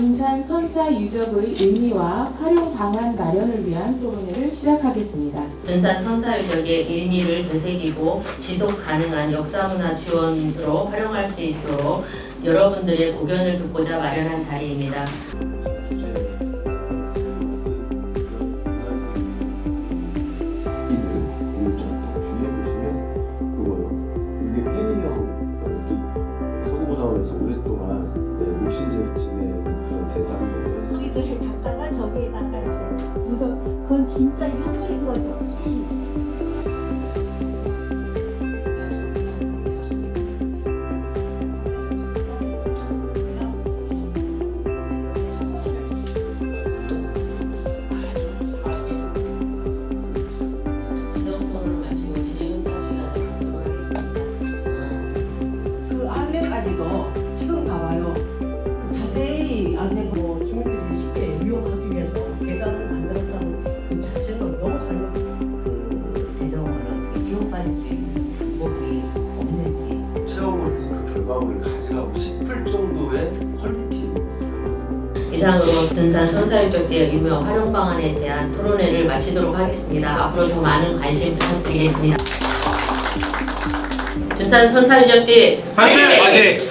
군산 선사 유적의 의미와 활용 방안 마련을 위한 토론회를 시작하겠습니다. 군산 선사 유적의 의미를 되새기고 지속 가능한 역사문화 지원으로 활용할 수 있도록 여러분들의 고견을 듣고자 마련한 자리입니다. 서구고자원에서 오랫동안 네, 옥신제를 지내는 그런 대상이기도 했어요. 저기들을 갖다가 저기에다가 이제 묻어 그건 진짜 유물인 거죠. 어떻게 지원받을 수 있는 방법이 없는지 체험을 해서 그 결과물을 가져가고 싶을 정도의 퀄리티. 이상으로 군산 선사유적지의 의미와 활용 방안에 대한 토론회를 마치도록 하겠습니다. 앞으로 더 많은 관심 부탁드리겠습니다. 군산 선사유적지 화이팅! 화이팅!